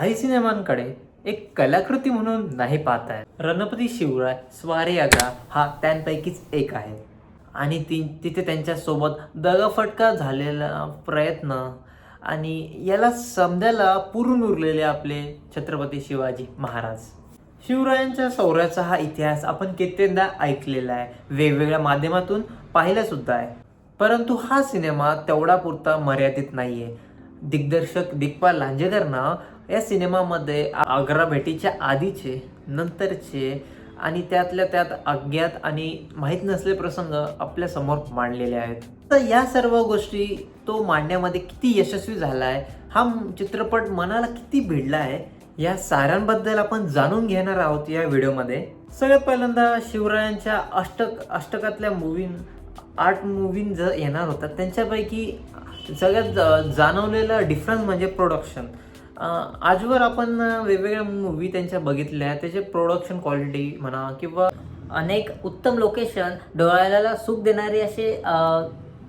काही सिनेमांकडे एक कलाकृती म्हणून नाही पाहताय रणपती शिवराय स्वारे यागा हा त्यांपैकीच एक आहे. आणि ती तिथे त्यांच्यासोबत दगाफटका झालेला प्रयत्न आणि याला समजायला पुरून उरलेले आपले छत्रपती शिवाजी महाराज. शिवरायांच्या शौर्याचा हा इतिहास आपण कित्येकदा ऐकलेला आहे. वेगवेगळ्या माध्यमातून पाहिलासुद्धा आहे. परंतु हा सिनेमा तेवढा पुरता मर्यादित नाहीये. दिग्दर्शक दिग्पाल लांजेकरनं या सिनेमामध्ये आग्रा भेटीच्या आधीचे नंतरचे आणि त्यातल्या त्यात अज्ञात आणि माहीत नसले प्रसंग आपल्यासमोर मांडलेले आहेत. तर या सर्व गोष्टी तो मांडण्यामध्ये किती यशस्वी झाला आहे हा चित्रपट मनाला किती भिडला आहे या साऱ्यांबद्दल आपण जाणून घेणार आहोत या व्हिडिओमध्ये. सगळ्यात पहिल्यांदा शिवरायांच्या अष्टक अष्टकातल्या मूवी आर्ट मूवीन जर येणार होतात त्यांच्यापैकी सगळ्यात ज- जाणवलेला डिफरन्स म्हणजे प्रोडक्शन आजवर आपण वेगवेगळ्या मूवी त्यांच्या बघितल्या त्याचे प्रोडक्शन क्वालिटी म्हणा किंवा अनेक उत्तम लोकेशन डोळ्याला सुख देणारे असे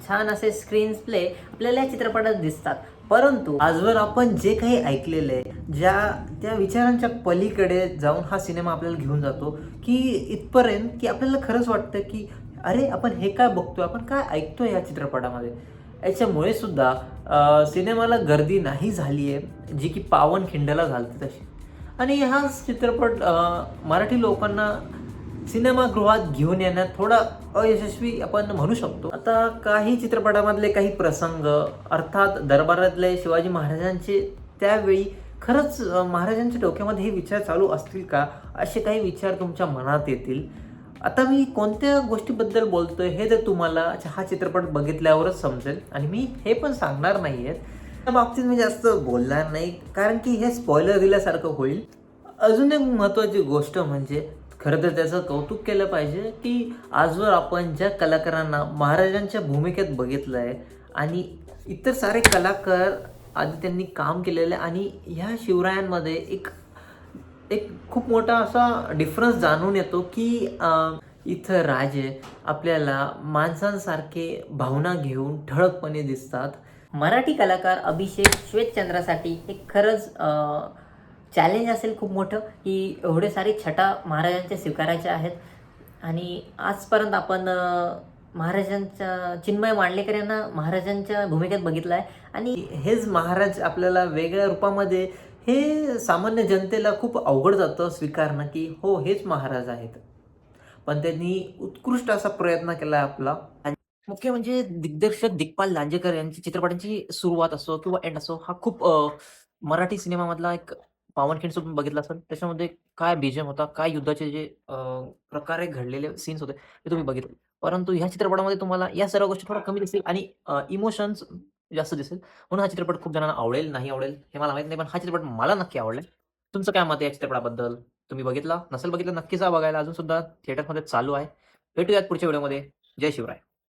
छान असे स्क्रीन प्ले आपल्याला या चित्रपटात दिसतात. परंतु आजवर आपण जे काही ऐकलेलं आहे ज्या त्या विचारांच्या पलीकडे जाऊन हा सिनेमा आपल्याला घेऊन जातो की इथपर्यंत की आपल्याला खरंच वाटतं की अरे आपण हे काय बघतोय आपण काय ऐकतोय या चित्रपटामध्ये? याच्यामुळे सुद्धा सिनेमाला गर्दी नाही झाली आहे जी की पावन खिंडला घालते तशी. आणि हा चित्रपट मराठी लोकांना सिनेमागृहात घेऊन येण्यात थोडा अयशस्वी आपण म्हणू शकतो. आता काही चित्रपटामधले काही प्रसंग अर्थात दरबारातले शिवाजी महाराजांचे त्यावेळी खरंच महाराजांच्या डोक्यामध्ये हे विचार चालू असतील का? असे काही विचार तुमच्या मनात येतील. आता मी कोणत्या गोष्टीबद्दल बोलतोय हे जर तुम्हाला हा चित्रपट बघितल्यावरच समजेल आणि मी हे पण सांगणार नाही आहेत त्या बाबतीत मी जास्त बोलणार नाही कारण की हे स्पॉइलर दिल्यासारखं होईल. अजून एक महत्त्वाची गोष्ट म्हणजे खरं तर त्याचं कौतुक केलं पाहिजे की आजवर आपण ज्या कलाकारांना महाराजांच्या भूमिकेत बघितलं आहे आणि इतर सारे कलाकार आधी त्यांनी काम केलेलं आहे आणि ह्या शिवरायांमध्ये एक एक खूप मोठा असा डिफरन्स जाणून येतो की इथं राजे आपल्याला माणसांसारखे भावना घेऊन ठळकपणे दिसतात. मराठी कलाकार अभिषेक श्वेतचंद्रासाठी एक खरंच चॅलेंज असेल खूप मोठं की एवढे सारे छटा महाराजांच्या स्वीकारायच्या आहेत. आणि आजपर्यंत आपण महाराजांच्या चिन्मय मांडलेकर यांना महाराजांच्या भूमिकेत बघितलं आहे आणि हेच महाराज आपल्याला वेगळ्या रूपामध्ये हे सामान्य जनतेला खूप अवघड जातं स्वीकारणं की हो हेच महाराज आहेत. पण त्यांनी उत्कृष्ट असा प्रयत्न केला आपला. आणि मुख्य म्हणजे दिग्दर्शक दिग्पाल लांजेकर यांची चित्रपटांची सुरुवात असो किंवा एंड असो हा खूप मराठी सिनेमामधला एक पावनखिंड तुम्ही बघितला असेल त्याच्यामध्ये काय बीजम होता काय युद्धाचे जे प्रकारे घडलेले सीन्स होते ते तुम्ही बघितले. परंतु ह्या चित्रपटामध्ये तुम्हाला या सर्व गोष्टी थोड्या कमी दिसतील आणि इमोशन्स जास्त दिसेल. म्हणून हा चित्रपट खूप जणांना आवडेल नाही आवडेल हे मला माहीत नाही पण हा चित्रपट मला नक्की आवडेल. तुमचं काय मत आहे या चित्रपटाबद्दल? तुम्ही बघितला? नसेल बघितलं नक्की जा बघायला. अजून सुद्धा थिएटरमध्ये चालू आहे. भेटूयात पुढच्या व्हिडिओमध्ये जय शिवराय.